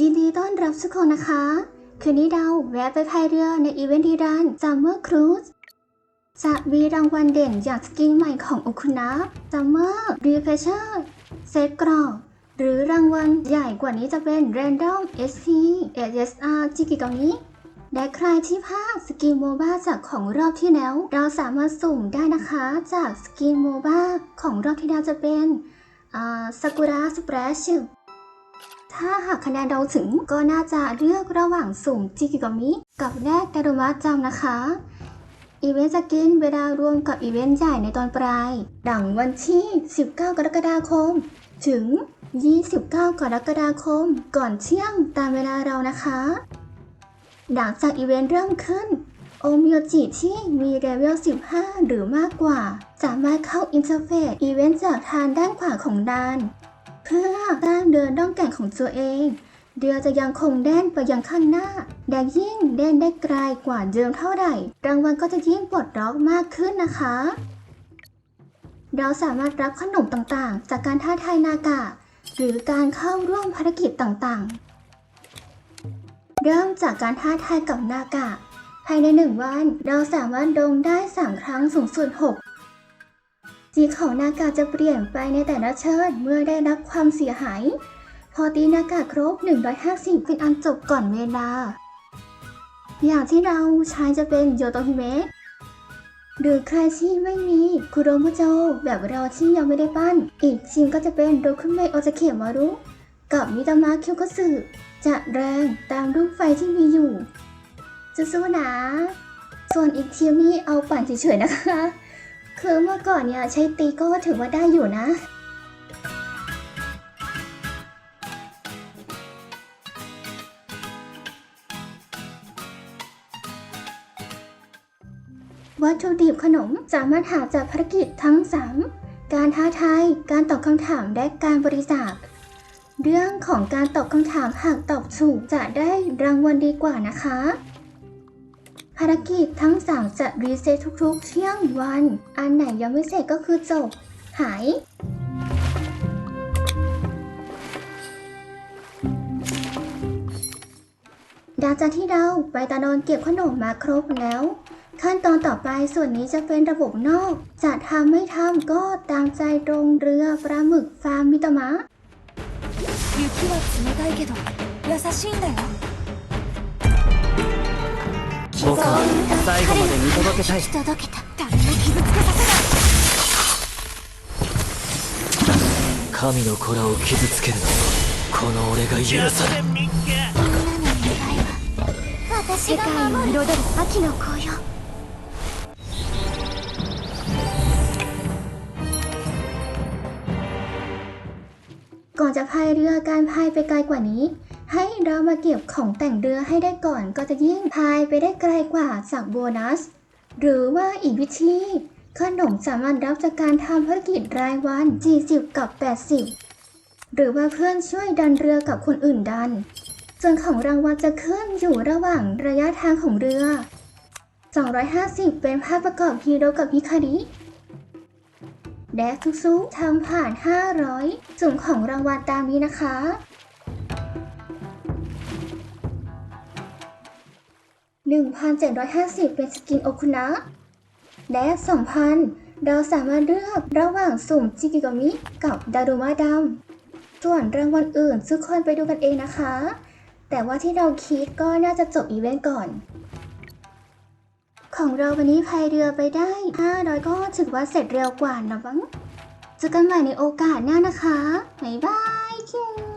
ยินดีต้อนรับทุกคนนะคะ คืนนี้เราแวะไปพายเรือในอีเวนต์ดีรัน Summer Cruise จะมีรางวัลเด่นจากสกินใหม่ของโอคุนะ Summer Refresher เซตกรอบหรือรางวัลใหญ่กว่านี้จะเป็น Random SP ASR จิกิกามิและใครที่พลาดสกินโมบ้าจากของรอบที่แล้ว เราสามารถสุ่มได้นะคะจากสกินโมบ้าของรอบที่แล้วจะเป็นซากุระสเปรช ถ้าหากคะแนนเราถึงก็น่าจะเลือกระหว่างสุ่มจิกิกามิกับแรกดารุมะจำนะคะอีเวนต์สกินเวลารวมกับอีเวนต์ใหญ่ในตอนปลาย ดังวันที่ 19 กรกฎาคม ถึง 29 กรกฎาคม ก่อนเที่ยงตามเวลาเรานะคะหลังจากอีเวนต์เริ่มขึ้น โอมิโอจิที่มีเลเวล 15 หรือมากกว่า สามารถเข้าอินเทอร์เฟซอีเวนต์จากทางด้านขวาของดาน เพื่อสร้างเดินน่องแก่งของตัวเอง เรือจะยังคงแด่นไปยังข้างหน้าและยิ่งแด่นได้ไกลกว่าเดิมเท่าไหร่ รางวัลก็จะยิ่งปลดล็อกมากขึ้นนะคะ เราสามารถรับขนมต่างๆ จากการท้าทายนากะ หรือการเข้าร่วมภารกิจต่างๆ เริ่มจากการท้าทายกับนากะ ภายในหนึ่งวัน เราสามารถดงได้ 3 ครั้งสูงสุด 6 สีของนากาจะเปลี่ยนไปในแต่ละเชิญเมื่อได้รับความเสียหาย พอตีนากาครบ 150 เป็นอันจบก่อนเวลา อย่างที่เราใช้จะเป็นโยโตฮิเมะหรือใครที่ไม่มีคุโรมุโจแบบเราที่ยังไม่ได้ปั้น อีกทีมก็จะเป็นโดคุเมะโอซาเกะมารุ กับมิตามะเคียวคัตสึจะแรงตามรูปไฟที่มีอยู่จะสู้นะ ส่วนอีกทีมนี่เอาปั่นเฉยๆนะคะ คือเมื่อก่อนเนี่ยใช้ตีก็ถือว่าได้อยู่นะ วัตถุดิบขนมสามารถหาจากภารกิจทั้ง 3 การท้าทาย การตอบคำถาม และการบริจาค เรื่องของการตอบคำถามหากตอบถูกจะได้รางวัลดีกว่านะคะ ภารกิจทั้งสามจะรีเซ็ตทุกๆ เที่ยงวัน อันไหนยังไม่เสร็จก็คือจบ หาย หลังจากที่เราไปตาโดนเก็บขนมมาครบแล้ว ขั้นตอนต่อไปส่วนนี้จะเป็นระบบนอก จะทำไม่ทำก็ตามใจตรงเรือปลาหมึกฟาร์มมิตามะ 雪は冷たいけど優しいんだよ 僕は最後まで見届けたい引き届けた誰も傷つけさせない神の子らを傷つけるのはこの俺が許さない世界を彩る秋の紅葉 ก่อนจะพายเรือการพายไปไกลกว่านี้ ให้เรามาเก็บของแต่งเรือให้ได้ก่อนก็จะยิ่งพายไปได้ไกลกว่าจากโบนัส หรือว่าอีกวิธีขนมสามารถรับจากการทำภารกิจรายวัน 40 กับ 80 หรือว่าเพื่อนช่วยดันเรือกับคนอื่นดัน ส่วนของรางวัลจะขึ้นอยู่ระหว่างระยะทางของเรือ 250 เป็นภาพประกอบฮีโร่กับฮิคาริแดกทุกซุกทำผ่าน 500สุ่มของรางวัลตามนี้นะคะ 1,750 เป็นสกินโอคุนะ และ 2,000 เราสามารถเลือกระหว่างสุ่มจิกิกามิกับดารุมะดำ ส่วนรางวัลอื่นทุกคนไปดูกันเองนะคะ แต่ว่าที่เราคิดก็น่าจะจบอีเวนต์ก่อน ของเราวันนี้พายเรือไปได้ 500 ก็ถือว่าเสร็จเร็วกว่านะบังเจอกันใหม่ในโอกาสหน้านะคะ บ๊ายบายคิว